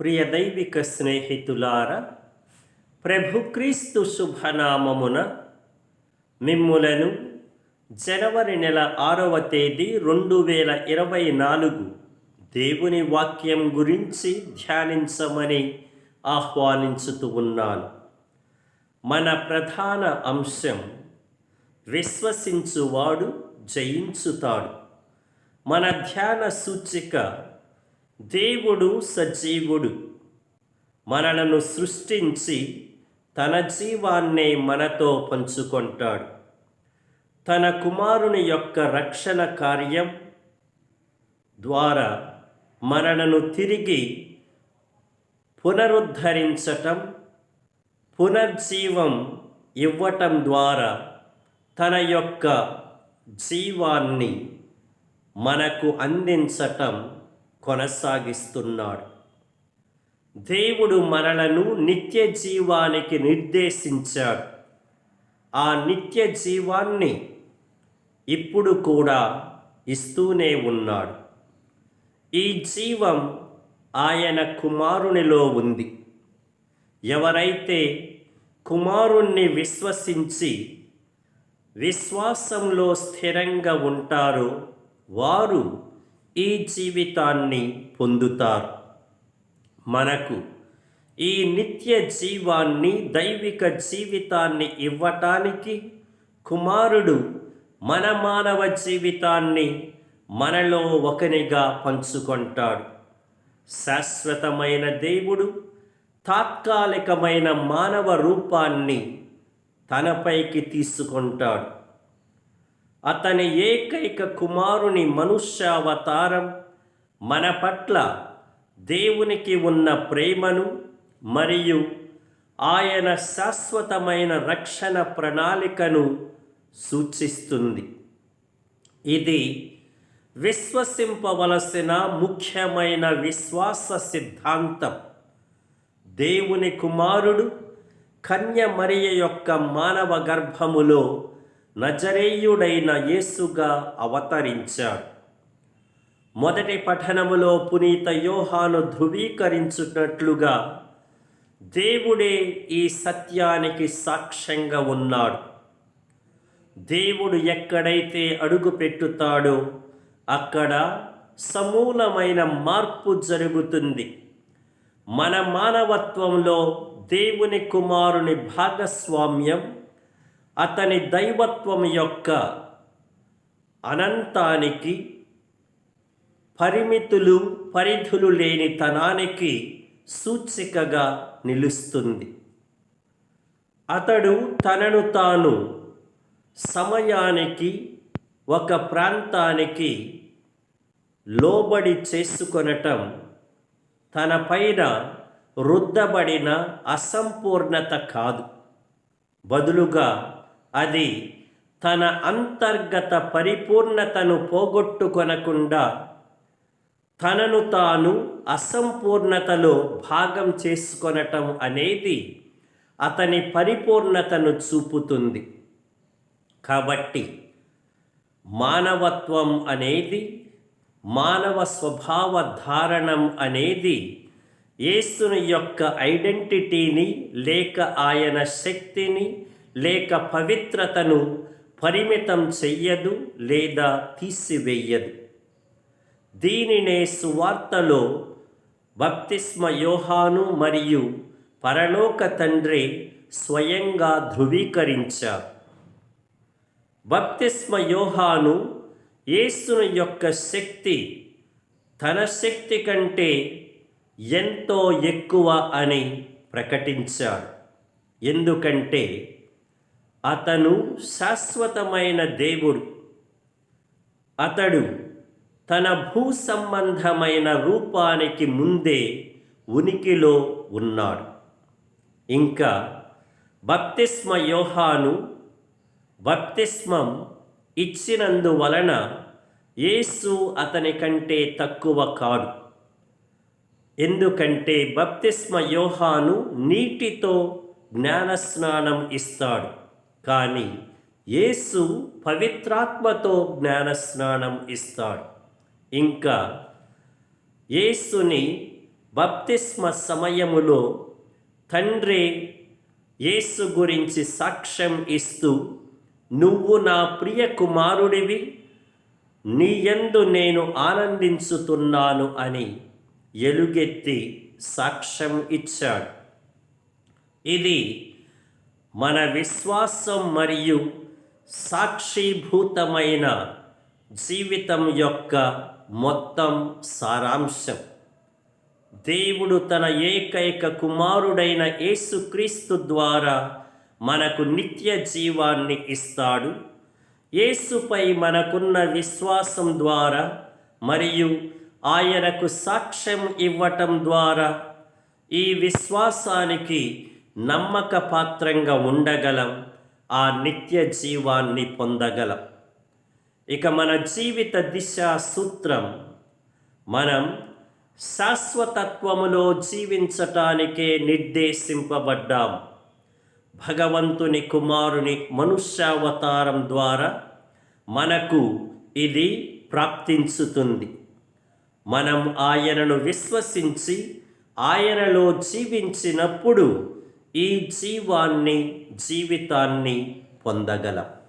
ప్రియ దైవిక స్నేహితులార ప్రభుక్రీస్తు శుభనామమున మిమ్ములను జనవరి నెల ఆరవ తేదీ రెండు వేల ఇరవై నాలుగు దేవుని వాక్యం గురించి ధ్యానించమని ఆహ్వానించుతూ ఉన్నాను. మన ప్రధాన అంశం విశ్వసించువాడు జయించుతాడు. మన ధ్యాన సూచిక దేవుడు సజీవుడు. మనలను సృష్టించి తన జీవాన్నే మనతో పంచుకుంటాడు. తన కుమారుని యొక్క రక్షణ కార్యం ద్వారా మనలను తిరిగి పునరుద్ధరించటం పునర్జీవం ఇవ్వటం ద్వారా తన యొక్క జీవాన్ని మనకు అందించటం కొనసాగిస్తున్నాడు. దేవుడు మనలను నిత్య జీవానికి నిర్దేశించాడు. ఆ నిత్య జీవాన్ని ఇప్పుడు కూడా ఇస్తూనే ఉన్నాడు. ఈ జీవం ఆయన కుమారునిలో ఉంది. ఎవరైతే కుమారుణ్ణి విశ్వసించి విశ్వాసంలో స్థిరంగా ఉంటారో వారు ఈ జీవితాన్ని పొందుతారు. మనకు ఈ నిత్య జీవాన్ని దైవిక జీవితాన్ని ఇవ్వటానికి కుమారుడు మన మానవ జీవితాన్ని మనలో ఒకనిగా పంచుకుంటాడు. శాశ్వతమైన దేవుడు తాత్కాలికమైన మానవ రూపాన్ని తనపైకి తీసుకుంటాడు. అతని ఏకైక కుమారుని మనుష్యావతారం మన పట్ల దేవునికి ఉన్న ప్రేమను మరియు ఆయన శాశ్వతమైన రక్షణ ప్రణాళికను సూచిస్తుంది. ఇది విశ్వసింపవలసిన ముఖ్యమైన విశ్వాస సిద్ధాంతం. దేవుని కుమారుడు కన్య మరియ యొక్క మానవ గర్భములో నజరేయుడైన యేసుగా అవతరించాడు. మొదటి పఠనములో పునీత యోహాను ధృవీకరించున్నట్లుగా దేవుడే ఈ సత్యానికి సాక్ష్యంగా ఉన్నాడు. దేవుడు ఎక్కడైతే అడుగు పెట్టుతాడో అక్కడ సమూలమైన మార్పు జరుగుతుంది. మన మానవత్వంలో దేవుని కుమారుని భాగస్వామ్యం అతని దైవత్వం యొక్క అనంతానికి పరిమితులు పరిధులు లేని తనానికి సూచికగా నిలుస్తుంది. అతడు తనను తాను సమయానికి ఒక ప్రాంతానికి లోబడి చేసుకొనటం తన పైన రుద్దబడిన అసంపూర్ణత కాదు. బదులుగా అది తన అంతర్గత పరిపూర్ణతను పోగొట్టుకొనకుండా తనను తాను అసంపూర్ణతలో భాగం చేసుకొనటం అనేది అతని పరిపూర్ణతను చూపుతుంది. కాబట్టి మానవత్వం అనేది మానవ స్వభావ ధారణం అనేది యేసుని యొక్క ఐడెంటిటీని లేక ఆయన శక్తిని లేక పవిత్రతను పరిమితం చెయ్యదు లేదా తీసివేయదు. దీనినే సువార్తలో బప్తిస్మ యోహాను మరియు పరలోక తండ్రి స్వయంగా ధృవీకరించారు. బప్తిస్మ యోహాను యేసుని యొక్క శక్తి తన శక్తి కంటే ఎంతో ఎక్కువ అని ప్రకటించాడు. ఎందుకంటే అతను శాశ్వతమైన దేవుడు. అతడు తన భూ సంబంధమైన రూపానికి ముందే ఉనికిలో ఉన్నాడు. ఇంకా బప్తిస్మ యోహాను బప్తిస్మం ఇచ్చినందువలన యేసు అతని కంటే తక్కువ కాడు. ఎందుకంటే బప్తిస్మ యోహాను నీటితో జ్ఞానస్నానం ఇస్తాడు. కానీ యేసు పవిత్రాత్మతో జ్ఞానస్నానం ఇస్తాడు. ఇంకా యేసుని బప్తిస్మ సమయములో తండ్రి యేసు గురించి సాక్ష్యం ఇస్తూ నువ్వు నా ప్రియ కుమారుడివి నీ యందు నేను ఆనందించుతున్నాను అని ఎలుగెత్తి సాక్ష్యం ఇచ్చాడు. ఇది మన విశ్వాసం మరియు సాక్షీభూతమైన జీవితం యొక్క మొత్తం సారాంశం. దేవుడు తన ఏకైక కుమారుడైన యేసుక్రీస్తు ద్వారా మనకు నిత్య జీవాన్ని ఇస్తాడు. యేసుపై మనకున్న విశ్వాసం ద్వారా మరియు ఆయనకు సాక్ష్యం ఇవ్వటం ద్వారా ఈ విశ్వాసానికి నమ్మక పాత్రంగా ఉండగలం ఆ నిత్య జీవాన్ని పొందగలం. ఇక మన జీవిత దిశ సూత్రం మనం శాశ్వతత్వములో జీవించటానికే నిర్దేశింపబడ్డాం. భగవంతుని కుమారుని మనుష్యావతారం ద్వారా మనకు ఇది ప్రాప్తించుతుంది. మనం ఆయనను విశ్వసించి ఆయనలో జీవించినప్పుడు ఈ జీవాన్ని జీవితాన్ని పొందగలం.